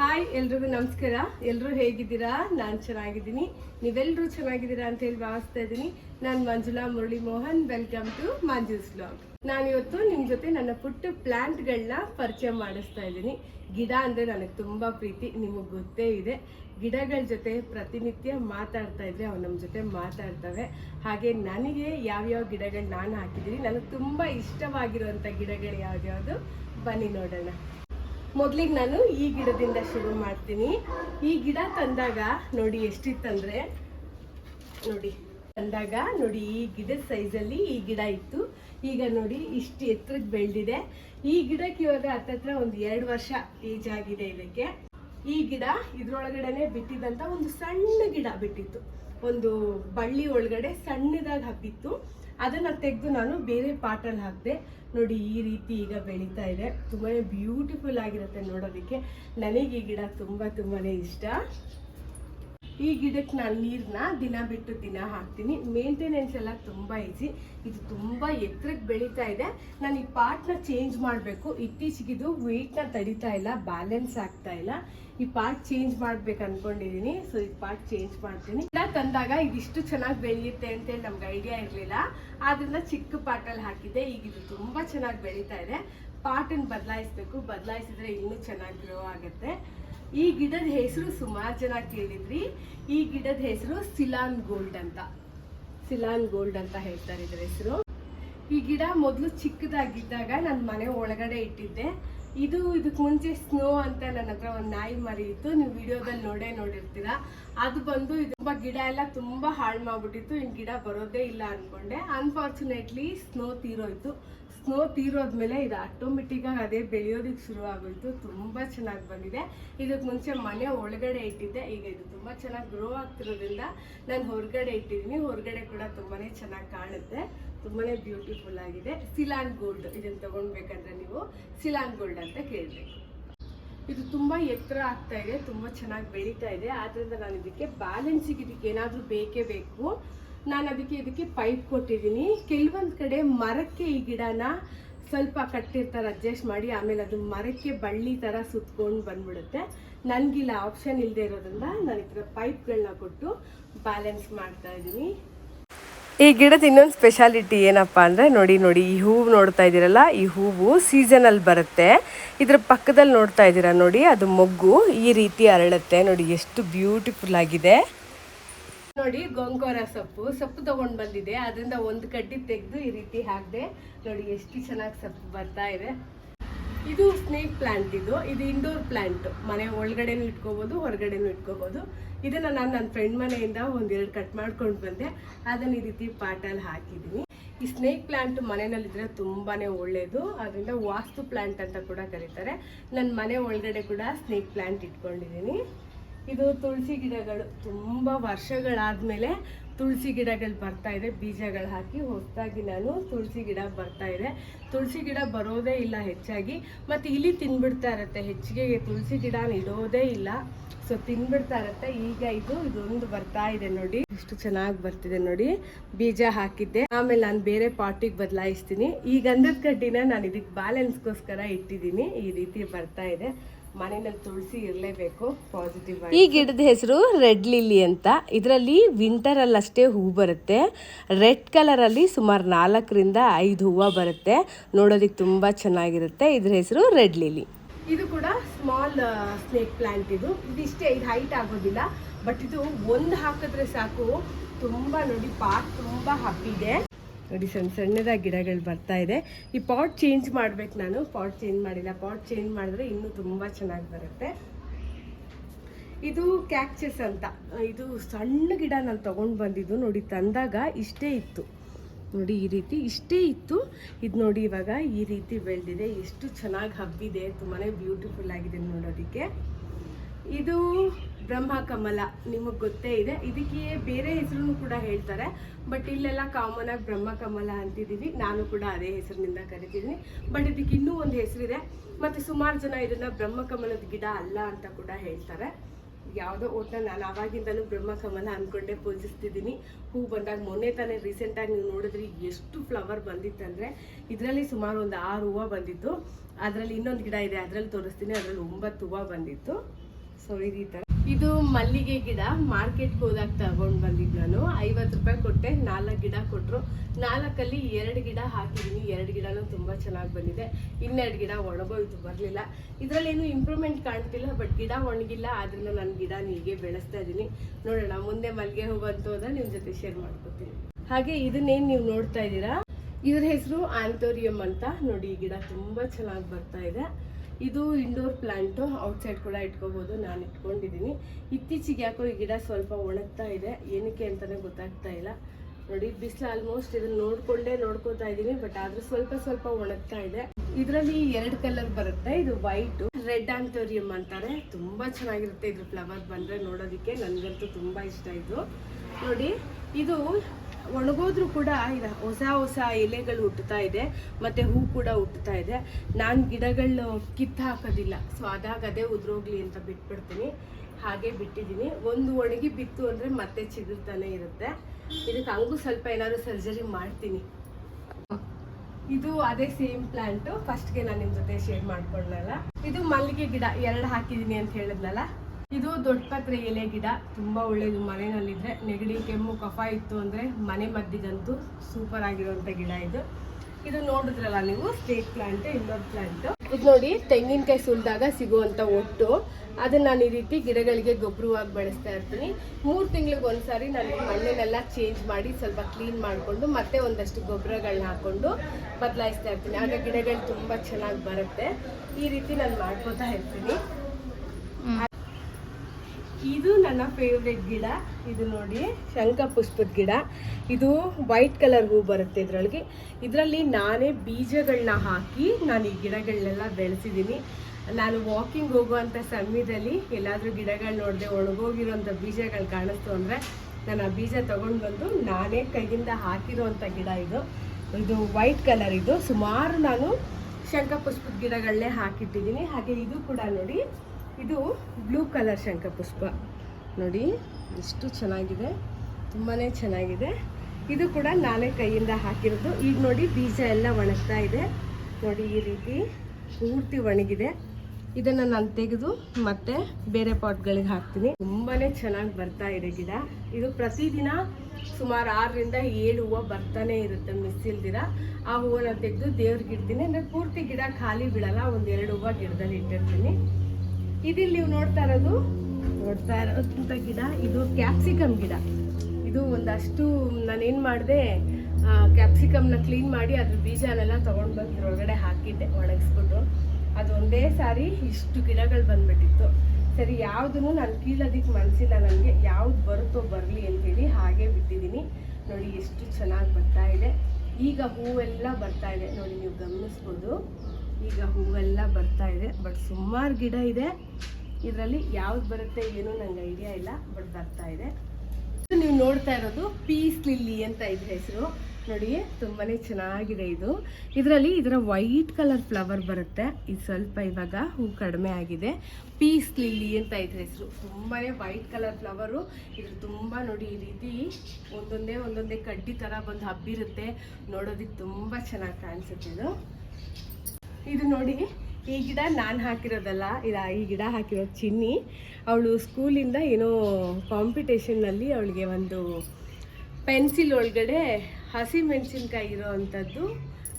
Hi, ಎಲ್ರಿಗೂ ನಮಸ್ಕಾರ. ಎಲ್ಲರೂ ಹೇಗಿದ್ದೀರಾ? ನಾನು ಚೆನ್ನಾಗಿದ್ದೀನಿ. ನೀವೆಲ್ಲರೂ ಚೆನ್ನಾಗಿದ್ದೀರಾ ಅಂತ ಹೇಳಿ ಭಾವಿಸ್ತಾ ಇದ್ದೀನಿ. ನಾನು Manjula Murali Mohan welcome to Manju's blog ನಾನಿವತ್ತು ನಿಮ್ಮ ಜೊತೆ ನನ್ನ ಪುಟ್ಟ ಪ್ಲ್ಯಾಂಟ್ಗಳನ್ನ ಪರಿಚಯ ಮಾಡಿಸ್ತಾ ಇದ್ದೀನಿ. ಗಿಡ ಅಂದರೆ ನನಗೆ ತುಂಬ ಪ್ರೀತಿ, ನಿಮಗೆ ಗೊತ್ತೇ ಇದೆ. ಗಿಡಗಳ ಜೊತೆ ಪ್ರತಿನಿತ್ಯ ಮಾತಾಡ್ತಾ ಇದ್ರೆ ಅವು ನಮ್ಮ ಜೊತೆ ಮಾತಾಡ್ತವೆ. ಹಾಗೆ ನನಗೆ ಯಾವ್ಯಾವ ಗಿಡಗಳು ನಾನು ಹಾಕಿದ್ದೀನಿ, ನನಗೆ ತುಂಬ ಇಷ್ಟವಾಗಿರುವಂಥ ಗಿಡಗಳು ಯಾವ್ದ್ಯಾವುದು? ಬನ್ನಿ ನೋಡೋಣ. ಮೊದ್ಲಿಗೆ ನಾನು ಈ ಗಿಡದಿಂದ ಶುರು ಮಾಡ್ತೀನಿ. ಈ ಗಿಡ ತಂದಾಗ ನೋಡಿ ಎಷ್ಟಿತ್ತಂದ್ರೆ, ನೋಡಿ, ತಂದಾಗ ನೋಡಿ ಈ ಗಿಡದ ಸೈಜಲ್ಲಿ ಈ ಗಿಡ ಇತ್ತು. ಈಗ ನೋಡಿ ಇಷ್ಟು ಎತ್ತರಕ್ಕೆ ಬೆಳೆದಿದೆ. ಈ ಗಿಡಕ್ಕೆ ಇವಾಗ ಹತ್ತತ್ರ ಒಂದು ಎರಡು ವರ್ಷ ಏಜ್ ಆಗಿದೆ ಇದಕ್ಕೆ. ಈ ಗಿಡ ಇದ್ರೊಳಗಡೆನೆ ಬಿಟ್ಟಿದ್ದಂಥ ಒಂದು ಸಣ್ಣ ಗಿಡ ಬಿಟ್ಟಿತ್ತು. ಒಂದು ಬಳ್ಳಿ ಒಳಗಡೆ ಸಣ್ಣದಾಗಿ ಹಬ್ಬಿತ್ತು. ಅದನ್ನ ತೆಗೆದು ನಾನು ಬೇರೆ ಪಾಟಲ್ಲಿ ಹಾಕಿದೆ. ನೋಡಿ, ಈ ರೀತಿ ಈಗ ಬೆಳೀತಾ ಇದೆ. ತುಂಬಾ ಬ್ಯೂಟಿಫುಲ್ ಆಗಿರುತ್ತೆ ನೋಡೋದಕ್ಕೆ. ನನಗೆ ಈ ಗಿಡ ತುಂಬ ತುಂಬಾ ಇಷ್ಟ. ಈ ಗಿಡಕ್ಕೆ ನಾನು ನೀರನ್ನ ದಿನ ಬಿಟ್ಟು ದಿನ ಹಾಕ್ತೀನಿ. ಮೇಂಟೆನೆನ್ಸ್ ಎಲ್ಲ ತುಂಬ ಈಸಿ ಇದು ತುಂಬ ಎತ್ತರಕ್ಕೆ ಬೆಳೀತಾ ಇದೆ. ನಾನು ಈ ಪಾರ್ಟ್ನ ಚೇಂಜ್ ಮಾಡಬೇಕು. ಇತ್ತೀಚೆಗಿದು ವೆಯ್ಟ್ನ ತಡಿತಾ ಇಲ್ಲ ಬ್ಯಾಲೆನ್ಸ್ ಆಗ್ತಾ ಇಲ್ಲ. ಈ ಪಾರ್ಟ್ ಚೇಂಜ್ ಮಾಡ್ಬೇಕು ಅನ್ಕೊಂಡಿದೀನಿ. ಸೊ ಈ ಪಾರ್ಟ್ ಚೇಂಜ್ ಮಾಡ್ತೀನಿ. ಇಲ್ಲ ತಂದಾಗ ಇದಿಷ್ಟು ಚೆನ್ನಾಗಿ ಬೆಳೆಯುತ್ತೆ ಅಂತೇಳಿ ನಮ್ಗೆ ಐಡಿಯಾ ಇರಲಿಲ್ಲ. ಆದ್ರಿಂದ ಚಿಕ್ಕ ಪಾಟಲ್ಲಿ ಹಾಕಿದ್ದೆ. ಈಗ ಇದು ತುಂಬ ಚೆನ್ನಾಗಿ ಬೆಳೀತಾ ಇದೆ. ಪಾಟನ್ನು ಬದಲಾಯಿಸ್ಬೇಕು. ಬದಲಾಯಿಸಿದ್ರೆ ಇನ್ನೂ ಚೆನ್ನಾಗಿ ಗ್ರೋ ಆಗುತ್ತೆ. ಈ ಗಿಡದ ಹೆಸರು ಸುಮಾರು ಜನ ಕೇಳಿದ್ರಿ. ಈ ಗಿಡದ ಹೆಸರು ಸಿಲಾನ್ ಗೋಲ್ಡ್ ಅಂತ. ಸಿಲಾನ್ ಗೋಲ್ಡ್ ಅಂತ ಹೇಳ್ತಾರೆ ಇದ್ರ ಹೆಸರು. ಈ ಗಿಡ ಮೊದಲು ಚಿಕ್ಕದಾಗಿದ್ದಾಗ ನನ್ನ ಮನೆ ಒಳಗಡೆ ಇಟ್ಟಿದ್ದೆ. ಇದು ಇದಕ್ಕೆ ಮುಂಚೆ ಸ್ನೋ ಅಂತ ನನ್ನ ಹತ್ರ ಒಂದು ನಾಯಿ ಮರಿ ಇತ್ತು ನೀವು ವಿಡಿಯೋದಲ್ಲಿ ನೋಡೇ ನೋಡಿರ್ತೀರ. ಅದು ಬಂದು ಇದು ತುಂಬ ಗಿಡ ಎಲ್ಲ ತುಂಬ ಹಾಳು ಮಾಡ್ಬಿಟ್ಟಿತ್ತು. ಇನ್ನು ಗಿಡ ಬರೋದೇ ಇಲ್ಲ ಅಂದ್ಕೊಂಡೆ ಅನ್ಫಾರ್ಚುನೇಟ್ಲಿ ಸ್ನೋ ತೀರೋಯ್ತು. ಸ್ನೋ ತೀರೋದ್ಮೇಲೆ ಇದು ಆಟೋಮೆಟಿಕ್ ಆಗಿ ಅದೇ ಬೆಳೆಯೋದಕ್ಕೆ ಶುರು ಆಗೋಯ್ತು ತುಂಬಾ ಚೆನ್ನಾಗಿ ಬಂದಿದೆ. ಇದಕ್ಕೆ ಮುಂಚೆ ಮನೆ ಒಳಗಡೆ ಇಟ್ಟಿದ್ದೆ. ಈಗ ಇದು ತುಂಬಾ ಚೆನ್ನಾಗಿ ಗ್ರೋ ಆಗ್ತಿರೋದ್ರಿಂದ ನಾನು ಹೊರಗಡೆ ಇಟ್ಟಿದ್ದೀನಿ ಹೊರಗಡೆ ಕೂಡ ತುಂಬಾನೇ ಚೆನ್ನಾಗಿ ಕಾಣುತ್ತೆ. ತುಂಬಾನೇ ಬ್ಯೂಟಿಫುಲ್ ಆಗಿದೆ. ಸಿಲಾನ್ ಗೋಲ್ಡ್ ಇದನ್ನ ತಗೊಳ್ಬೇಕಂದ್ರೆ ನೀವು ಸಿಲಾನ್ ಗೋಲ್ಡ್ ಅಂತ ಕೇಳಬೇಕು. ಇದು ತುಂಬಾ ಎತ್ತರ ಆಗ್ತಾ ಇದೆ. ತುಂಬಾ ಚೆನ್ನಾಗಿ ಬೆಳೀತಾ ಇದೆ. ಆದ್ರಿಂದ ನಾನು ಇದಕ್ಕೆ ಬ್ಯಾಲೆನ್ಸಿಗೆ ಇದಕ್ಕೆ ಏನಾದರೂ ಬೇಕೇ ಬೇಕು. ನಾನು ಅದಕ್ಕೆ ಇದಕ್ಕೆ ಪೈಪ್ ಕೊಟ್ಟಿದ್ದೀನಿ. ಕೆಲವೊಂದು ಕಡೆ ಮರಕ್ಕೆ ಈ ಗಿಡನ ಸ್ವಲ್ಪ ಕಟ್ಟಿರ್ತಾರೆ ಅಡ್ಜಸ್ಟ್ ಮಾಡಿ, ಆಮೇಲೆ ಅದು ಮರಕ್ಕೆ ಬಳ್ಳಿ ಥರ ಸುತ್ಕೊಂಡು ಬಂದ್ಬಿಡುತ್ತೆ. ನನಗಿಲ್ಲ ಆಪ್ಷನ್ ಇಲ್ಲದೆ ಇರೋದ್ರಿಂದ ನಾನು ಈ ಥರ ಪೈಪ್ಗಳನ್ನ ಕೊಟ್ಟು ಬ್ಯಾಲೆನ್ಸ್ ಮಾಡ್ತಾ ಇದ್ದೀನಿ. ಈ ಗಿಡದ ಇನ್ನೊಂದು ಸ್ಪೆಷಾಲಿಟಿ ಏನಪ್ಪ ಅಂದರೆ ನೋಡಿ ನೋಡಿ, ಈ ಹೂವು ನೋಡ್ತಾ ಇದ್ದೀರಲ್ಲ, ಈ ಹೂವು ಸೀಸನಲ್ಲಿ ಬರುತ್ತೆ. ಇದರ ಪಕ್ಕದಲ್ಲಿ ನೋಡ್ತಾ ಇದ್ದೀರಾ ನೋಡಿ, ಅದು ಮೊಗ್ಗು ಈ ರೀತಿ ಅರಳುತ್ತೆ. ನೋಡಿ, ಎಷ್ಟು ಬ್ಯೂಟಿಫುಲ್ ಆಗಿದೆ. ನೋಡಿ ಗೊಂಕೋರ ಸೊಪ್ಪು. ಸೊಪ್ಪು ತಗೊಂಡು ಬಂದಿದೆ. ಅದರಿಂದ ಒಂದು ಕಡ್ಡಿ ತೆಗೆದು ಈ ರೀತಿ ಹಾಕಿದೆ. ನೋಡಿ ಎಷ್ಟು ಚೆನ್ನಾಗಿ ಸೊಪ್ಪು ಬರ್ತಾ ಇದೆ. ಇದು ಸ್ನೇಕ್ ಪ್ಲಾಂಟ್ ಇದು. ಇದು ಇಂಡೋರ್ ಪ್ಲಾಂಟ್. ಮನೆ ಒಳಗಡೆನೂ ಇಟ್ಕೋಬೋದು, ಹೊರಗಡೆನೂ ಇಟ್ಕೋಬೋದು. ಇದನ್ನ ನಾನು ನನ್ನ ಫ್ರೆಂಡ್ ಮನೆಯಿಂದ ಒಂದೆರಡು ಕಟ್ ಮಾಡ್ಕೊಂಡು ಬಂದೆ. ಅದನ್ನ ಈ ರೀತಿ ಪಾಟಲ್ಲಿ ಹಾಕಿದ್ದೀನಿ ಈ ಸ್ನೇಕ್ ಪ್ಲಾಂಟ್ ಮನೆಯಲ್ಲಿದ್ದರೆ ತುಂಬಾನೇ ಒಳ್ಳೇದು. ಅದರಿಂದ ವಾಸ್ತು ಪ್ಲಾಂಟ್ ಅಂತ ಕೂಡ ಕರೀತಾರೆ. ನನ್ನ ಮನೆ ಒಳಗಡೆ ಕೂಡ ಸ್ನೇಕ್ ಪ್ಲಾಂಟ್ ಇಟ್ಕೊಂಡಿದ್ದೀನಿ ಇದು ತುಳಸಿ ಗಿಡಗಳು. ತುಂಬ ವರ್ಷಗಳಾದ್ಮೇಲೆ ತುಳಸಿ ಗಿಡಗಳು ಬರ್ತಾ ಇದೆ. ಬೀಜಗಳು ಹಾಕಿ ಹೊಸದಾಗಿ ನಾನು ತುಳಸಿ ಗಿಡ ಬರ್ತಾ ಇದೆ. ತುಳಸಿ ಗಿಡ ಬರೋದೇ ಇಲ್ಲ ಹೆಚ್ಚಾಗಿ. ಮತ್ತು ಇಲಿ ತಿನ್ಬಿಡ್ತಾ ಇರುತ್ತೆ. ಹೆಚ್ಚಿಗೆ ತುಳಸಿ ಗಿಡ ಇಡೋದೇ ಇಲ್ಲ. ಸೊ ತಿನ್ಬಿಡ್ತಾ ಇರುತ್ತೆ. ಈಗ ಇದು ಇದೊಂದು ಬರ್ತಾ ಇದೆ ನೋಡಿ. ಎಷ್ಟು ಚೆನ್ನಾಗಿ ಬರ್ತಿದೆ ನೋಡಿ. ಬೀಜ ಹಾಕಿದ್ದೆ. ಆಮೇಲೆ ನಾನು ಬೇರೆ ಪಾಟಿಗೆ ಬದಲಾಯಿಸ್ತೀನಿ. ಈ ಗಂಧದ ಕಡ್ಡಿನ ನಾನು ಇದಕ್ಕೆ ಬ್ಯಾಲೆನ್ಸ್ಗೋಸ್ಕರ ಇಟ್ಟಿದ್ದೀನಿ. ಈ ರೀತಿ ಬರ್ತಾ ಇದೆ. ಮನೆಯಲ್ಲಿ ತುಳಸಿ ಇರಲೇಬೇಕು ಪಾಸಿಟಿವ್ ಈ ಗಿಡದ ಹೆಸರು ರೆಡ್ ಲಿಲ್ಲಿ ಅಂತ. ಇದರಲ್ಲಿ ವಿಂಟರಲ್ಲಿ ಅಷ್ಟೇ ಹೂ ಬರುತ್ತೆ. ರೆಡ್ ಕಲರಲ್ಲಿ ಸುಮಾರು ನಾಲ್ಕರಿಂದ ಐದು ಹೂವು ಬರುತ್ತೆ. ನೋಡೋದಕ್ಕೆ ತುಂಬ ಚೆನ್ನಾಗಿರುತ್ತೆ. ಇದ್ರ ಹೆಸರು ರೆಡ್ ಲಿಲಿ ಇದು ಕೂಡ ಸ್ಮಾಲ್ ಸ್ನೇಕ್ ಪ್ಲಾಂಟ್ ಇದು. ಇದಿಷ್ಟೇ ಇದು ಹೈಟ್ ಆಗೋದಿಲ್ಲ. ಬಟ್ ಇದು ಒಂದು ಹಾಕಿದ್ರೆ ಸಾಕು. ತುಂಬಾ ನೋಡಿ ಪಾರ್ಕ್ ತುಂಬಾ ಹಬ್ಬಿದೆ ನೋಡಿ ಸಣ್ಣ ಸಣ್ಣದಾಗಿ ಗಿಡಗಳು ಬರ್ತಾ ಇದೆ. ಈ ಪಾಟ್ ಚೇಂಜ್ ಮಾಡ್ಬೇಕು ನಾನು. ಪಾಟ್ ಚೇಂಜ್ ಮಾಡಿಲ್ಲ. ಪಾಟ್ ಚೇಂಜ್ ಮಾಡಿದ್ರೆ ಇನ್ನೂ ತುಂಬಾ ಚೆನ್ನಾಗಿ ಬರುತ್ತೆ. ಇದು ಕ್ಯಾಕ್ಚಸ್ ಅಂತ. ಇದು ಸಣ್ಣ ಗಿಡ ನಾನು ತಗೊಂಡು ಬಂದಿದ್ದು ನೋಡಿ, ತಂದಾಗ ಇಷ್ಟೇ ಇತ್ತು. ನೋಡಿ, ಈ ರೀತಿ ಇಷ್ಟೇ ಇತ್ತು. ಇದು ನೋಡಿ, ಇವಾಗ ಈ ರೀತಿ ಬೆಳೆದಿದೆ. ಎಷ್ಟು ಚೆನ್ನಾಗಿ ಹಬ್ಬಿದೆ. ತುಂಬಾ ಬ್ಯೂಟಿಫುಲ್ ಆಗಿದೆ ನೋಡೋದಕ್ಕೆ. ಇದು ಬ್ರಹ್ಮ ಕಮಲ ನಿಮಗೆ ಗೊತ್ತೇ ಇದೆ. ಇದಕ್ಕೆ ಬೇರೆ ಹೆಸರು ಕೂಡ ಹೇಳ್ತಾರೆ. ಬಟ್ ಇಲ್ಲೆಲ್ಲ ಕಾಮನ್ ಆಗಿ ಬ್ರಹ್ಮ ಕಮಲ ಅಂತಿದ್ದೀವಿ ನಾನು ಕೂಡ ಅದೇ ಹೆಸರಿನಿಂದ ಕರಿತಿದ್ದೀನಿ ಬಟ್ ಇದಕ್ಕೆ ಇನ್ನೂ ಒಂದು ಹೆಸರಿದೆ. ಮತ್ತು ಸುಮಾರು ಜನ ಇದನ್ನ ಬ್ರಹ್ಮ ಕಮಲದ ಗಿಡ ಅಲ್ಲ ಅಂತ ಕೂಡ ಹೇಳ್ತಾರೆ. ಯಾವುದೋ ಓಟ ನಾನು ಆವಾಗಿಂದಲೂ ಬ್ರಹ್ಮ ಕಮಲ ಅಂದ್ಕೊಂಡೆ ಪೂಜಿಸ್ತಿದ್ದೀನಿ ಹೂ ಬಂದಾಗ ಮೊನ್ನೆ ತಾನೇ ರೀಸೆಂಟಾಗಿ ನೀವು ನೋಡಿದ್ರಿ ಎಷ್ಟು ಫ್ಲವರ್ ಬಂದಿತ್ತಂದರೆ ಇದರಲ್ಲಿ ಸುಮಾರು ಒಂದು ಆರು ಹೂವು ಬಂದಿತ್ತು. ಅದರಲ್ಲಿ ಇನ್ನೊಂದು ಗಿಡ ಇದೆ. ಅದರಲ್ಲಿ ತೋರಿಸ್ತೀನಿ. ಅದರಲ್ಲಿ ಒಂಬತ್ತು ಹೂವು ಬಂದಿತ್ತು. ಸೊ ಈ ಇದು ಮಲ್ಲಿಗೆ ಗಿಡ ಮಾರ್ಕೆಟ್ಗೆ ಹೋದಾಗ ತಗೊಂಡು ಬಂದಿದ್ದು ನಾನು. ಐವತ್ತು ರೂಪಾಯಿ ಕೊಟ್ಟೆ, ನಾಲ್ಕು ಗಿಡ ಕೊಟ್ಟರು ನಾಲ್ಕಲ್ಲಿ ಎರಡು ಗಿಡ ಹಾಕಿದೀನಿ. ಎರಡು ಗಿಡನೂ ತುಂಬಾ ಚೆನ್ನಾಗಿ ಬಂದಿದೆ. ಇನ್ನೆರಡು ಗಿಡ ಒಣಗೋಯ್ತು, ಬರಲಿಲ್ಲ. ಇದರಲ್ಲಿ ಏನು ಇಂಪ್ರೂವ್ಮೆಂಟ್ ಕಾಣ್ತಿಲ್ಲ ಬಟ್ ಗಿಡ ಒಣಗಿಲ್ಲ. ಆದ್ರಿಂದ ನಾನು ಗಿಡ ನೀಗೆ ಬೆಳೆಸ್ತಾ ಇದ್ದೀನಿ ನೋಡೋಣ, ಮುಂದೆ ಮಲ್ಲಿಗೆ ಹೂ ಬಂತು ನಿಮ್ಮ ಜೊತೆ ಶೇರ್ ಮಾಡ್ಕೊತೀನಿ. ಹಾಗೆ ಇದನ್ನೇನು ನೀವು ನೋಡ್ತಾ ಇದ್ದೀರಾ? ಇದರ ಹೆಸರು ಆಂಥೋರಿಯಂ ಅಂತ. ನೋಡಿ, ಈ ಗಿಡ ತುಂಬಾ ಚೆನ್ನಾಗಿ ಬರ್ತಾ ಇದೆ. ಇದು ಇಂಡೋರ್ ಪ್ಲಾಂಟು ಔಟ್ಸೈಡ್ ಕೂಡ ಇಟ್ಕೋಬೋದು. ನಾನು ಇಟ್ಕೊಂಡಿದ್ದೀನಿ. ಇತ್ತೀಚೆಗೆ ಯಾಕೋ ಈ ಗಿಡ ಸ್ವಲ್ಪ ಒಣಗ್ತಾ ಇದೆ. ಏನಕ್ಕೆ ಅಂತಾನೆ ಗೊತ್ತಾಗ್ತಾ ಇಲ್ಲ. ನೋಡಿ, ಬಿಸಿಲು ಆಲ್ಮೋಸ್ಟ್ ಇದನ್ನ ನೋಡ್ಕೊಂಡೇ ನೋಡ್ಕೊತಾ ಇದ್ದೀನಿ ಬಟ್ ಆದರೂ ಸ್ವಲ್ಪ ಸ್ವಲ್ಪ ಒಣಗ್ತಾ ಇದೆ. ಇದರಲ್ಲಿ ಎರಡು ಕಲರ್ ಬರುತ್ತೆ. ಇದು ವೈಟು ರೆಡ್ ಆಂಟೋರಿಯಂ ಅಂತಾರೆ. ತುಂಬ ಚೆನ್ನಾಗಿರುತ್ತೆ. ಇದ್ರ ಫ್ಲವರ್ ಬಂದರೆ ನೋಡೋದಕ್ಕೆ. ನನಗಂತೂ ತುಂಬ ಇಷ್ಟ ಇದು. ನೋಡಿ, ಇದು ಒಣಗೋದ್ರೂ ಕೂಡ ಇದು ಹೊಸ ಹೊಸ ಎಲೆಗಳು ಹುಟ್ಟುತ್ತಾ ಇದೆ, ಮತ್ತೆ ಹೂ ಕೂಡ ಹುಟ್ಟುತ್ತಾ ಇದೆ. ನಾನು ಗಿಡಗಳನ್ನ ಕಿತ್ತು ಹಾಕೋದಿಲ್ಲ. ಸೊ ಅದಾಗ ಅದೇ ಉದ್ರೋಗ್ಲಿ ಅಂತ ಬಿಟ್ಬಿಡ್ತೀನಿ. ಹಾಗೆ ಬಿಟ್ಟಿದ್ದೀನಿ. ಒಂದು ಒಣಗಿ ಬಿತ್ತು ಅಂದ್ರೆ ಮತ್ತೆ ಚಿಗುರ್ತಾನೆ ಇರುತ್ತೆ. ಇದಕ್ಕೆ ಹಂಗೂ ಸ್ವಲ್ಪ ಏನಾದ್ರು ಸರ್ಜರಿ ಮಾಡ್ತೀನಿ. ಇದು ಅದೇ ಸೇಮ್ ಪ್ಲಾಂಟ್. ಫಸ್ಟ್ಗೆ ನಾನು ನಿಮ್ಮ ಜೊತೆ ಶೇರ್ ಮಾಡ್ಕೊಳ್ಳಲ್ಲ. ಇದು ಮಲ್ಲಿಗೆ ಗಿಡ. ಎರಡು ಹಾಕಿದೀನಿ ಅಂತ ಹೇಳಿದ್ನಲ್ಲ? ಇದು ದೊಡ್ಡ ಪತ್ರೆ ಎಲೆ ಗಿಡ, ತುಂಬಾ ಒಳ್ಳೇದು ಮನೆಯಲ್ಲಿದ್ರೆ. ನೆಗಡಿ, ಕೆಮ್ಮು, ಕಫ ಇತ್ತು ಅಂದ್ರೆ ಮನೆ ಮದ್ದಿಗಂತೂ ಸೂಪರ್ ಆಗಿರುವಂತ ಗಿಡ ಇದು. ಇದು ನೋಡಿದ್ರಲ್ಲ ನೀವು ಸ್ಟೇಟ್ ಪ್ಲಾಂಟ್ ಇಂಡೋರ್ ಪ್ಲಾಂಟ್ ಇದು ನೋಡಿ, ತೆಂಗಿನಕಾಯಿ ಸುಲಿದಾಗ ಸಿಗುವಂತ ಒಟ್ಟು. ಅದನ್ನ ನಾನು ಈ ರೀತಿ ಗಿಡಗಳಿಗೆ ಗೊಬ್ಬರವಾಗಿ ಬಳಸ್ತಾ ಇರ್ತೀನಿ. ಮೂರು ತಿಂಗಳಿಗೆ ಒಂದ್ಸಾರಿ ನಾನು ಮಣ್ಣನ್ನೆಲ್ಲ ಚೇಂಜ್ ಮಾಡಿ ಸ್ವಲ್ಪ ಕ್ಲೀನ್ ಮಾಡಿಕೊಂಡು ಮತ್ತೆ ಒಂದಷ್ಟು ಗೊಬ್ಬರಗಳನ್ನ ಹಾಕೊಂಡು ಬದಲಾಯಿಸ್ತಾ ಇರ್ತೀನಿ. ಆಗ ಗಿಡಗಳು ತುಂಬಾ ಚೆನ್ನಾಗಿ ಬರುತ್ತೆ. ಈ ರೀತಿ ನಾನು ಮಾಡ್ಕೋತಾ ಇರ್ತೀನಿ. ಇದು ನನ್ನ ಫೇವ್ರೆಟ್ ಗಿಡ. ಇದು ನೋಡಿ ಶಂಕ ಪುಷ್ಪದ ಗಿಡ. ಇದು ವೈಟ್ ಕಲರ್ ಹೂ ಬರುತ್ತೆ ಇದರೊಳಗೆ. ಇದರಲ್ಲಿ ನಾನೇ ಬೀಜಗಳನ್ನ ಹಾಕಿ ನಾನು ಈ ಗಿಡಗಳನ್ನೆಲ್ಲ ಬೆಳೆಸಿದ್ದೀನಿ. ನಾನು ವಾಕಿಂಗ್ ಹೋಗುವಂಥ ಸಮಯದಲ್ಲಿ ಎಲ್ಲಾದರೂ ಗಿಡಗಳು ನೋಡಿದೆ ಒಣಗೋಗಿರೋಂಥ ಬೀಜಗಳು ಕಾಣಿಸ್ತು ಅಂದರೆ ನಾನು ಆ ಬೀಜ ತೊಗೊಂಡು ಬಂದು ನಾನೇ ಕೈಯಿಂದ ಹಾಕಿರೋವಂಥ ಗಿಡ ಇದು. ಇದು ವೈಟ್ ಕಲರ್ ಇದು. ಸುಮಾರು ನಾನು ಶಂಖಪುಷ್ಪದ ಗಿಡಗಳನ್ನೇ ಹಾಕಿಟ್ಟಿದ್ದೀನಿ. ಹಾಗೆ ಇದು ಕೂಡ ನೋಡಿ ಇದು ಬ್ಲೂ ಕಲರ್ ಶಂಖಪುಷ್ಪ. ನೋಡಿ, ಎಷ್ಟು ಚೆನ್ನಾಗಿದೆ ತುಂಬಾ ಚೆನ್ನಾಗಿದೆ. ಇದು ಕೂಡ ನಾನೇ ಕೈಯಿಂದ ಹಾಕಿರೋದು. ಈಗ ನೋಡಿ, ಬೀಜ ಎಲ್ಲ ಒಣಗ್ತಾ ಇದೆ. ನೋಡಿ, ಈ ರೀತಿ ಪೂರ್ತಿ ಒಣಗಿದೆ. ಇದನ್ನು ನಾನು ತೆಗೆದು ಮತ್ತೆ ಬೇರೆ ಪಾಟ್ಗಳಿಗೆ ಹಾಕ್ತೀನಿ. ತುಂಬಾ ಚೆನ್ನಾಗಿ ಬರ್ತಾ ಇದೆ ಗಿಡ. ಇದು ಪ್ರತಿದಿನ ಸುಮಾರು ಆರರಿಂದ ಏಳು ಹೂವು ಬರ್ತಾನೆ ಇರುತ್ತೆ ಮಿಸ್ ಇಲ್ದಿರ ಆ ಹೂವನ್ನ ತೆಗೆದು ದೇವ್ರಿಗೆ ಇಡ್ತೀನಿ. ಅಂದರೆ ಪೂರ್ತಿ ಗಿಡ ಖಾಲಿ ಬಿಡಲ್ಲ ಒಂದು ಎರಡು ಹೂವು ಗಿಡದಲ್ಲಿ ಇಟ್ಟಿರ್ತೀನಿ. ಇದಿಲ್ಲಿ ನೀವು ನೋಡ್ತಾ ಇರೋದು? ನೋಡ್ತಾ ಇರೋದಂಥ ಗಿಡ, ಇದು ಕ್ಯಾಪ್ಸಿಕಮ್ ಗಿಡ. ಇದು ಒಂದಷ್ಟು ನಾನೇನು ಮಾಡಿದೆ ಕ್ಯಾಪ್ಸಿಕಮ್ನ ಕ್ಲೀನ್ ಮಾಡಿ ಅದ್ರ ಬೀಜನೆಲ್ಲ ತೊಗೊಂಡು ಬಂದು ಇದ್ರೊಳಗಡೆ ಹಾಕಿದ್ದೆ, ಒಣಗಿಸ್ಬಿಟ್ಟು. ಅದು ಒಂದೇ ಸಾರಿ ಇಷ್ಟು ಗಿಡಗಳು ಬಂದ್ಬಿಟ್ಟಿತ್ತು. ಸರಿ ಯಾವುದನ್ನು ನಾನು ಕೀಳೋದಕ್ಕೆ ಮನಸ್ಸಿಲ್ಲ ನನಗೆ ಯಾವ್ದು ಬರುತ್ತೋ ಬರಲಿ ಅಂತೇಳಿ ಹಾಗೆ ಬಿಟ್ಟಿದ್ದೀನಿ. ನೋಡಿ, ಎಷ್ಟು ಚೆನ್ನಾಗಿ ಬರ್ತಾ ಇದೆ. ಈಗ ಹೂವೆಲ್ಲ ಬರ್ತಾ ಇದೆ. ನೋಡಿ, ನೀವು ಗಮನಿಸ್ಬೋದು. ಈಗ ಹೂವೆಲ್ಲ ಬರ್ತಾ ಇದೆ. ಬಟ್ ಸುಮಾರು ಗಿಡ ಇದೆ. ಇದರಲ್ಲಿ ಯಾವ್ದು ಬರುತ್ತೆ ಏನು ನಂಗೆ ಐಡಿಯಾ ಇಲ್ಲ ಬಟ್ ಬರ್ತಾ ಇದೆ. ನೀವು ನೋಡ್ತಾ ಇರೋದು ಪೀಸ್ ಲಿಲ್ಲಿ ಅಂತ ಇದ್ರ ಹೆಸರು. ನೋಡಿ, ತುಂಬಾನೇ ಚೆನ್ನಾಗಿದೆ ಇದು. ಇದರಲ್ಲಿ ಇದರ ವೈಟ್ ಕಲರ್ ಫ್ಲವರ್ ಬರುತ್ತೆ. ಇದು ಸ್ವಲ್ಪ ಇವಾಗ ಹೂ ಕಡಿಮೆ ಆಗಿದೆ. ಪೀಸ್ ಲಿಲ್ಲಿ ಅಂತ ಇದ್ರ ಹೆಸರು. ತುಂಬಾನೇ ವೈಟ್ ಕಲರ್ ಫ್ಲವರು. ಇದ್ರ ತುಂಬಾ ನೋಡಿ ಈ ರೀತಿ ಒಂದೊಂದೇ ಒಂದೊಂದೇ ಕಡ್ಡಿ ತರ ಬಂದು ಹಬ್ಬಿರುತ್ತೆ. ನೋಡೋದಕ್ಕೆ ತುಂಬಾ ಚೆನ್ನಾಗಿ ಕಾಣಿಸುತ್ತೆ ಇದು. ಇದು ನೋಡಿ, ಈ ಗಿಡ ನಾನು ಹಾಕಿರೋದಲ್ಲ ಇಲ್ಲ ಈ ಗಿಡ ಹಾಕಿರೋದು ಚಿನ್ನಿ. ಅವಳು ಸ್ಕೂಲಿಂದ ಏನೋ ಕಾಂಪಿಟೇಷನ್ನಲ್ಲಿ ಅವಳಿಗೆ ಒಂದು ಪೆನ್ಸಿಲ್ ಒಳಗಡೆ ಹಸಿ ಮೆಣಸಿನ್ಕಾಯಿ ಇರೋ ಅಂಥದ್ದು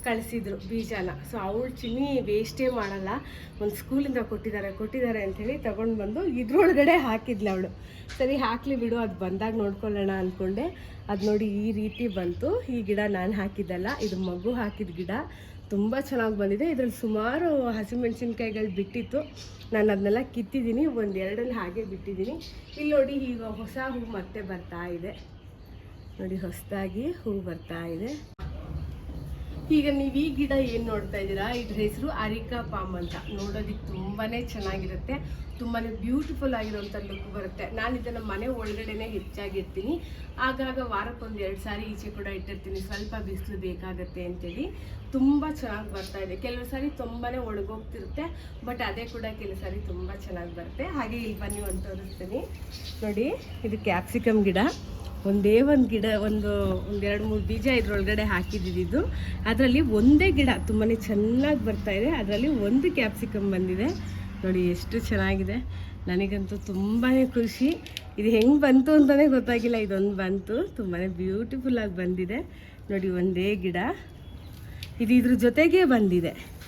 ಕಳಿಸಿದ್ರು ಬೀಜನ. ಸೊ ಅವಳು ಚಿನ್ನಿ ವೇಸ್ಟೇ ಮಾಡಲ್ಲ. ಒಂದು ಸ್ಕೂಲಿಂದ ಕೊಟ್ಟಿದ್ದಾರೆ ಕೊಟ್ಟಿದ್ದಾರೆ ಅಂಥೇಳಿ ತೊಗೊಂಡು ಬಂದು ಇದ್ರೊಳಗಡೆ ಹಾಕಿದ್ಲು ಅವಳು. ಸರಿ, ಹಾಕ್ಲಿ ಬಿಡು, ಅದು ಬಂದಾಗ ನೋಡ್ಕೊಳ್ಳೋಣ ಅಂದ್ಕೊಂಡೆ ಅದು ನೋಡಿ ಈ ರೀತಿ ಬಂತು. ಈ ಗಿಡ ನಾನು ಹಾಕಿದ್ದಲ್ಲ, ಇದು ಮಗು ಹಾಕಿದ ಗಿಡ. ತುಂಬ ಚೆನ್ನಾಗಿ ಬಂದಿದೆ. ಇದರಲ್ಲಿ ಸುಮಾರು ಹಸಿಮೆಣಸಿನ್ಕಾಯಿಗಳು ಬಿಟ್ಟಿತ್ತು. ನಾನು ಅದನ್ನೆಲ್ಲ ಕಿತ್ತಿದ್ದೀನಿ. ಒಂದು ಎರಡಲ್ಲಿ ಹಾಗೆ ಬಿಟ್ಟಿದ್ದೀನಿ. ಇಲ್ಲಿ ನೋಡಿ ಈಗ ಹೊಸ ಹೂವು ಮತ್ತೆ ಬರ್ತಾ ಇದೆ. ನೋಡಿ ಹೊಸದಾಗಿ ಹೂವು ಬರ್ತಾ ಇದೆ. ಈಗ ನೀವು ಈ ಗಿಡ ಏನು ನೋಡ್ತಾ ಇದ್ದೀರಾ? ಇದ್ರ ಹೆಸರು ಅರಿಕಾ ಪಾಮ್ ಅಂತ. ನೋಡೋದಕ್ಕೆ ತುಂಬಾ ಚೆನ್ನಾಗಿರುತ್ತೆ. ತುಂಬಾ ಬ್ಯೂಟಿಫುಲ್ ಆಗಿರುವಂಥ ಲುಕ್ ಬರುತ್ತೆ. ನಾನು ಇದನ್ನು ಮನೆ ಒಳಗಡೆನೆ ಹೆಚ್ಚಾಗಿರ್ತೀನಿ ಆಗಾಗ ವಾರಕ್ಕೊಂದು ಎರಡು ಸಾರಿ ಈಚೆ ಕೂಡ ಇಟ್ಟಿರ್ತೀನಿ. ಸ್ವಲ್ಪ ಬಿಸಿಲು ಬೇಕಾಗತ್ತೆ ಅಂತೇಳಿ. ತುಂಬ ಚೆನ್ನಾಗಿ ಬರ್ತಾ ಇದೆ. ಕೆಲವು ಸಾರಿ ತುಂಬಾ ಒಳಗೋಗ್ತಿರುತ್ತೆ ಬಟ್ ಅದೇ ಕೂಡ ಕೆಲವು ಸಾರಿ ತುಂಬ ಚೆನ್ನಾಗಿ ಬರುತ್ತೆ. ಹಾಗೆ ಇಲ್ಲಿ ಬನ್ನಿ, ಒಂದು ತೋರಿಸ್ತೀನಿ. ನೋಡಿ, ಇದು ಕ್ಯಾಪ್ಸಿಕಮ್ ಗಿಡ. ಒಂದೇ ಒಂದು ಗಿಡ, ಒಂದು ಒಂದೆರಡು ಮೂರು ಬೀಜ ಇದರೊಳಗಡೆ ಹಾಕಿದ್ದಿದ್ದು ಅದರಲ್ಲಿ ಒಂದೇ ಗಿಡ ತುಂಬಾ ಚೆನ್ನಾಗಿ ಬರ್ತಾ ಇದೆ. ಅದರಲ್ಲಿ ಒಂದು ಕ್ಯಾಪ್ಸಿಕಮ್ ಬಂದಿದೆ. ನೋಡಿ ಎಷ್ಟು ಚೆನ್ನಾಗಿದೆ. ನನಗಂತೂ ತುಂಬಾ ಖುಷಿ. ಇದು ಹೆಂಗೆ ಬಂತು ಅಂತಲೇ ಗೊತ್ತಾಗಿಲ್ಲ. ಇದೊಂದು ಬಂತು. ತುಂಬಾ ಬ್ಯೂಟಿಫುಲ್ಲಾಗಿ ಬಂದಿದೆ. ನೋಡಿ ಒಂದೇ ಗಿಡ. ಇದು ಇದ್ರ ಜೊತೆಗೆ ಬಂದಿದೆ.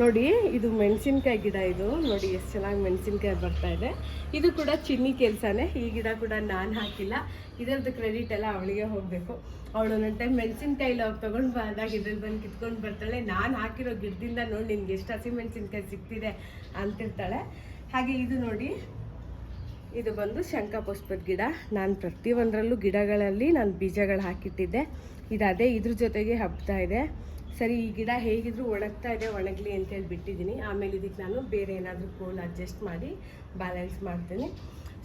ನೋಡಿ, ಇದು ಮೆಣಸಿನ್ಕಾಯಿ ಗಿಡ ಇದು. ನೋಡಿ, ಎಷ್ಟು ಚೆನ್ನಾಗಿ ಮೆಣಸಿನ್ಕಾಯಿ ಬರ್ತಾ ಇದೆ. ಇದು ಕೂಡ ಚಿನ್ನಿ ಕೆಲಸನೇ. ಈ ಗಿಡ ಕೂಡ ನಾನು ಹಾಕಿಲ್ಲ. ಇದರದ್ದು ಕ್ರೆಡಿಟ್ ಎಲ್ಲ ಅವಳಿಗೆ ಹೋಗಬೇಕು. ಅವಳು ಒಂದೊಂದು ಟೈಮ್ ಮೆಣಸಿನ್ಕಾಯಿ ಅವ್ರು ತೊಗೊಂಡು ಬಂದಾಗ ಇದ್ರಲ್ಲಿ ಬಂದು ಕಿತ್ಕೊಂಡು ಬರ್ತಾಳೆ. ನಾನು ಹಾಕಿರೋ ಗಿಡದಿಂದ ನೋಡಿ ನಿನ್ಗೆ ಎಷ್ಟು ಹಸಿ ಮೆಣಸಿನ್ಕಾಯಿ ಸಿಗ್ತಿದೆ ಅಂತಿರ್ತಾಳೆ. ಹಾಗೆ ಇದು ನೋಡಿ, ಇದು ಬಂದು ಶಂಖಪುಷ್ಪದ ಗಿಡ. ನಾನು ಪ್ರತಿಯೊಂದರಲ್ಲೂ ಗಿಡಗಳಲ್ಲಿ ನಾನು ಬೀಜಗಳು ಹಾಕಿಟ್ಟಿದ್ದೆ. ಇದು ಅದೇ ಇದ್ರ ಜೊತೆಗೆ ಹಬ್ತಾ ಇದೆ. ಸರಿ, ಈ ಗಿಡ ಹೇಗಿದ್ರು ಒಣಗ್ತಾ ಇದೆ ಒಣಗಲಿ ಅಂತೇಳಿ ಬಿಟ್ಟಿದ್ದೀನಿ ಆಮೇಲೆ ಇದಕ್ಕೆ ನಾನು ಬೇರೆ ಏನಾದರೂ ಕೋಲ್ ಅಡ್ಜಸ್ಟ್ ಮಾಡಿ ಬ್ಯಾಲೆನ್ಸ್ ಮಾಡ್ತೀನಿ.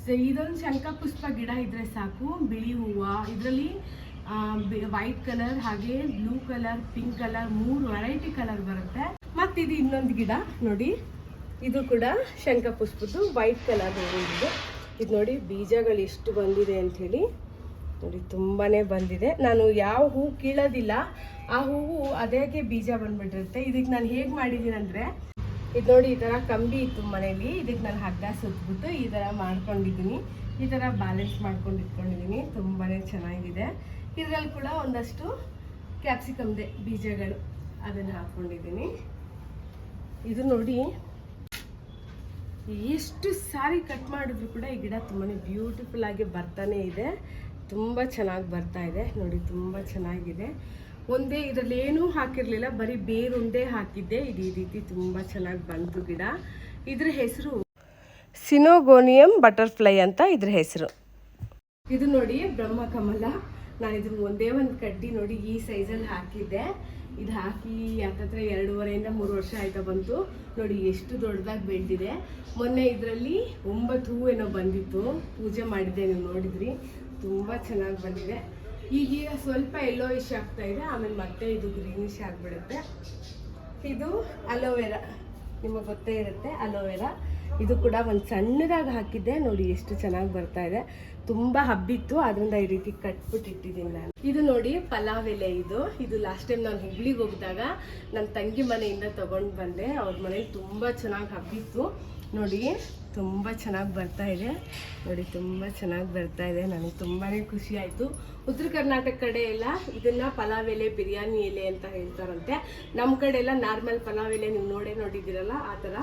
ಸೊ ಇದೊಂದು ಶಂಖಪುಷ್ಪ ಗಿಡ ಇದ್ರೆ ಸಾಕು. ಬಿಳಿ ಹೂವು, ಇದರಲ್ಲಿ ವೈಟ್ ಕಲರ್ ಹಾಗೆ ಬ್ಲೂ ಕಲರ್, ಪಿಂಕ್ ಕಲರ್, ಮೂರು ವೆರೈಟಿ ಕಲರ್ ಬರುತ್ತೆ. ಮತ್ತು ಇದು ಇನ್ನೊಂದು ಗಿಡ, ನೋಡಿ. ಇದು ಕೂಡ ಶಂಖಪುಷ್ಪದ್ದು ವೈಟ್ ಕಲರ್ ಇದು ನೋಡಿ, ಬೀಜಗಳು ಎಷ್ಟು ಬಂದಿದೆ ಅಂಥೇಳಿ ನೋಡಿ ತುಂಬಾ ಬಂದಿದೆ. ನಾನು ಯಾವ ಹೂ ಕೀಳೋದಿಲ್ಲ. ಆ ಹೂವು ಅದೇಗೆ ಬೀಜ ಬಂದ್ಬಿಟ್ಟಿರುತ್ತೆ. ಇದಕ್ಕೆ ನಾನು ಹೇಗೆ ಮಾಡಿದ್ದೀನಿ ಅಂದರೆ ಇದು ನೋಡಿ, ಈ ಥರ ಕಂಬಿ ಇತ್ತು ಮನೇಲಿ. ಇದಕ್ಕೆ ನಾನು ಹಗ್ಗ ಸುತ್ತಬಿಟ್ಟು ಈ ಥರ ಮಾಡ್ಕೊಂಡಿದ್ದೀನಿ. ಈ ಥರ ಬ್ಯಾಲೆನ್ಸ್ ಮಾಡ್ಕೊಂಡು ಇಟ್ಕೊಂಡಿದ್ದೀನಿ. ತುಂಬಾ ಚೆನ್ನಾಗಿದೆ. ಇದರಲ್ಲಿ ಕೂಡ ಒಂದಷ್ಟು ಕ್ಯಾಪ್ಸಿಕಮ್ದೆ ಬೀಜಗಳು ಅದನ್ನು ಹಾಕ್ಕೊಂಡಿದ್ದೀನಿ ಇದು ನೋಡಿ, ಎಷ್ಟು ಸಾರಿ ಕಟ್ ಮಾಡಿದ್ರು ಕೂಡ ಈ ಗಿಡ ತುಂಬಾ ಬ್ಯೂಟಿಫುಲ್ ಆಗಿ ಬರ್ತಾನೆ ಇದೆ. ತುಂಬ ಚೆನ್ನಾಗಿ ಬರ್ತಾ ಇದೆ. ನೋಡಿ, ತುಂಬ ಚೆನ್ನಾಗಿದೆ. ಒಂದೇ ಇದರಲ್ಲಿ ಏನೂ ಹಾಕಿರಲಿಲ್ಲ, ಬರೀ ಬೇರುಂಡೆ ಹಾಕಿದ್ದೆ. ಇದು ಈ ರೀತಿ ತುಂಬ ಚೆನ್ನಾಗಿ ಬಂತು ಗಿಡ. ಇದ್ರ ಹೆಸರು ಸಿನೋಗೋನಿಯಂ ಬಟರ್ಫ್ಲೈ ಅಂತ ಇದ್ರ ಹೆಸರು. ಇದು ನೋಡಿ, ಬ್ರಹ್ಮ ಕಮಲ. ನಾನು ಇದ್ರ ಒಂದೇ ಒಂದು ಕಡ್ಡಿ ನೋಡಿ ಈ ಸೈಜಲ್ಲಿ ಹಾಕಿದ್ದೆ. ಇದು ಹಾಕಿ ಯಾಕಂದರೆ ಎರಡೂವರೆಯಿಂದ ಮೂರು ವರ್ಷ ಆಯ್ತಾ ಬಂತು. ನೋಡಿ, ಎಷ್ಟು ದೊಡ್ಡದಾಗಿ ಬೆಳೆದಿದೆ. ಮೊನ್ನೆ ಇದರಲ್ಲಿ ಒಂಬತ್ತು ಹೂವೇನೋ ಬಂದಿತ್ತು. ಪೂಜೆ ಮಾಡಿದ್ದೆ, ನೀವು ನೋಡಿದ್ರಿ. ತುಂಬ ಚೆನ್ನಾಗಿ ಬಂದಿದೆ. ಈಗ ಸ್ವಲ್ಪ ಎಲ್ಲೋಯಿಶ್ ಆಗ್ತಾ ಇದೆ, ಆಮೇಲೆ ಮತ್ತೆ ಇದು ಗ್ರೀನಿಶ್ ಆಗಿಬಿಡುತ್ತೆ. ಇದು ಅಲೋವೆರಾ. ನಿಮಗೆ ಗೊತ್ತೇ ಇರುತ್ತೆ, ಅಲೋವೆರಾ. ಇದು ಕೂಡ ಒಂದು ಸಣ್ಣದಾಗಿ ಹಾಕಿದ್ದೆ, ನೋಡಿ ಎಷ್ಟು ಚೆನ್ನಾಗಿ ಬರ್ತಾ ಇದೆ. ತುಂಬ ಹಬ್ಬಿತ್ತು ಅದರಿಂದ ಈ ರೀತಿ ಕಟ್ಬಿಟ್ಟು ಇಟ್ಟಿದ್ದೀನಿ ನಾನು. ಇದು ನೋಡಿ ಪಲಾವ್ ಎಲೆ ಇದು. ಇದು ಲಾಸ್ಟ್ ಟೈಮ್ ನಾನು ಹುಬ್ಳಿಗೆ ಹೋಗಿದಾಗ ನನ್ನ ತಂಗಿ ಮನೆಯಿಂದ ತಗೊಂಡು ಬಂದೆ. ಅವ್ರ ಮನೇಲಿ ತುಂಬ ಚೆನ್ನಾಗಿ ಹಬ್ಬಿತ್ತು. ನೋಡಿ, ತುಂಬ ಚೆನ್ನಾಗಿ ಬರ್ತಾ ಇದೆ. ನೋಡಿ, ತುಂಬ ಚೆನ್ನಾಗಿ ಬರ್ತಾ ಇದೆ. ನನಗೆ ತುಂಬಾ ಖುಷಿ ಆಯಿತು. ಉತ್ತರ ಕರ್ನಾಟಕ ಕಡೆ ಎಲ್ಲ ಇದನ್ನ ಪಲಾವ್ ಎಲೆ, ಬಿರಿಯಾನಿ ಎಲೆ ಅಂತ ಹೇಳ್ತಾರಂತೆ. ನಮ್ಮ ಕಡೆ ಎಲ್ಲ ನಾರ್ಮಲ್ ಪಲಾವ್ ಎಲೆ ನೀವು ನೋಡೇ ನೋಡಿದ್ದೀರಲ್ಲ, ಆ ಥರ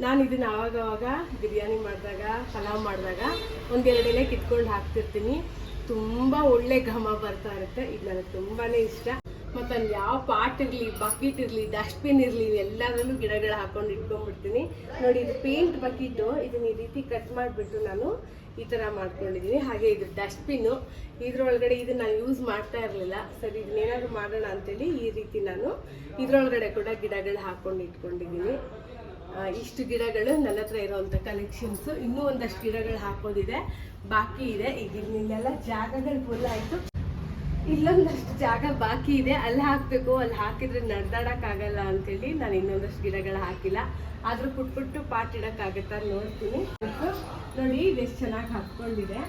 ನಾನು ಇದನ್ನು ಆವಾಗವಾಗ ಬಿರಿಯಾನಿ ಮಾಡಿದಾಗ, ಪಲಾವ್ ಮಾಡಿದಾಗ ಒಂದೆರಡು ಎಲೆ ಕಿತ್ಕೊಂಡು ಹಾಕ್ತಿರ್ತೀನಿ. ತುಂಬ ಒಳ್ಳೆ ಘಮ ಬರ್ತಾ ಇರುತ್ತೆ. ಇದು ನನಗೆ ತುಂಬಾ ಇಷ್ಟ. ಮತ್ತು ಅಲ್ಲಿ ಯಾವ ಪಾಟ್ ಇರಲಿ ಬಕೆಟ್ ಇರಲಿ ಡಸ್ಟ್ಬಿನ್ ಇರಲಿ ಎಲ್ಲದರಲ್ಲೂ ಗಿಡಗಳು ಹಾಕೊಂಡು ಇಟ್ಕೊಂಡ್ಬಿಡ್ತೀನಿ ನೋಡಿ, ಇದು ಪೇಂಟ್ ಬಕೆಟು ಇದನ್ನ ಈ ರೀತಿ ಕಟ್ ಮಾಡಿಬಿಟ್ಟು ನಾನು ಈ ಥರ ಮಾಡ್ಕೊಂಡಿದ್ದೀನಿ ಹಾಗೆ ಇದು ಡಸ್ಟ್ಬಿನ್ನು ಇದ್ರೊಳಗಡೆ ಇದನ್ನ ನಾನು ಯೂಸ್ ಮಾಡ್ತಾ ಇರಲಿಲ್ಲ. ಸರಿ ಇದನ್ನೇನಾದ್ರು ಮಾಡೋಣ ಅಂತೇಳಿ ಈ ರೀತಿ ನಾನು ಇದ್ರೊಳಗಡೆ ಕೂಡ ಗಿಡಗಳು ಹಾಕೊಂಡು ಇಟ್ಕೊಂಡಿದ್ದೀನಿ ಇಷ್ಟು ಗಿಡಗಳು ನನ್ನ ಹತ್ರ ಇರೋವಂಥ ಕಲೆಕ್ಷನ್ಸು ಇನ್ನೂ ಒಂದಷ್ಟು ಗಿಡಗಳು ಹಾಕೋದಿದೆ ಬಾಕಿ ಇದೆ. ಈಗ ಇಲ್ಲೆಲ್ಲ ಜಾಗಗಳು ಫುಲ್ ಆಯಿತು. ಇಲ್ಲೊಂದಷ್ಟು ಜಾಗ ಬಾಕಿ ಇದೆ. ಅಲ್ಲಿ ಹಾಕಬೇಕು. ಅಲ್ಲಿ ಹಾಕಿದ್ರೆ ನಡ್ದಾಡಕ್ಕಾಗಲ್ಲ ಅಂತೇಳಿ ನಾನು ಇನ್ನೊಂದಷ್ಟು ಗಿಡಗಳು ಹಾಕಿಲ್ಲ. ಆದ್ರೂ ಪುಟ್ ಪುಟ್ಟು ಪಾಟ್ ಇಡೋಕ್ಕಾಗತ್ತಾ ನೋಡ್ತೀನಿ. ನೋಡಿ, ಇದೆಷ್ಟು ಚೆನ್ನಾಗಿ ಹಾಕ್ಕೊಂಡಿದೆ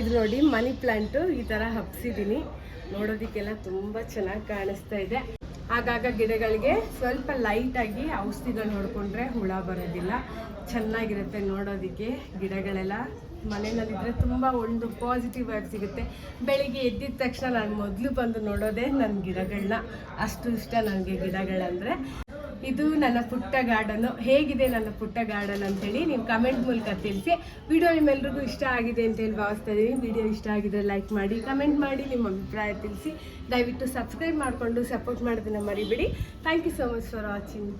ಇದು ನೋಡಿ ಮನಿ ಪ್ಲಾಂಟು ಈ ಥರ ಹಬ್ಸಿದ್ದೀನಿ. ನೋಡೋದಕ್ಕೆಲ್ಲ ತುಂಬ ಚೆನ್ನಾಗಿ ಕಾಣಿಸ್ತಾ ಇದೆ. ಆಗಾಗ ಗಿಡಗಳಿಗೆ ಸ್ವಲ್ಪ ಲೈಟಾಗಿ ಔಷಧಿಗಳು ಹೊಡ್ಕೊಂಡ್ರೆ ಹುಳ ಬರೋದಿಲ್ಲ. ಚೆನ್ನಾಗಿರುತ್ತೆ ನೋಡೋದಕ್ಕೆ ಗಿಡಗಳೆಲ್ಲ. ಮನೆಯಲ್ಲಿದ್ದರೆ ತುಂಬ ಒಂದು ಪಾಸಿಟಿವ್ ಆಗಿ ಸಿಗುತ್ತೆ. ಬೆಳಿಗ್ಗೆ ಎದ್ದಿದ ತಕ್ಷಣ ನಾನು ಮೊದಲು ಬಂದು ನೋಡೋದೇ ನನ್ನ ಗಿಡಗಳನ್ನ ಅಷ್ಟು ಇಷ್ಟ ನನಗೆ ಗಿಡಗಳಂದರೆ. ಇದು ನನ್ನ ಪುಟ್ಟ ಗಾರ್ಡನು ಹೇಗಿದೆ ನನ್ನ ಪುಟ್ಟ ಗಾರ್ಡನ್ ಅಂತೇಳಿ ನೀವು ಕಮೆಂಟ್ ಮೂಲಕ ತಿಳಿಸಿ. ವಿಡಿಯೋ ನಿಮ್ಮೆಲ್ರಿಗೂ ಇಷ್ಟ ಆಗಿದೆ ಅಂತೇಳಿ ಭಾವಿಸ್ತಾ ಇದ್ದೀನಿ ವಿಡಿಯೋ ಇಷ್ಟ ಆಗಿದ್ರೆ ಲೈಕ್ ಮಾಡಿ ಕಮೆಂಟ್ ಮಾಡಿ, ನಿಮ್ಮ ಅಭಿಪ್ರಾಯ ತಿಳಿಸಿ. ದಯವಿಟ್ಟು ಸಬ್ಸ್ಕ್ರೈಬ್ ಮಾಡಿಕೊಂಡು ಸಪೋರ್ಟ್ ಮಾಡೋದನ್ನ ಮರಿಬೇಡಿ. Thank you so much for watching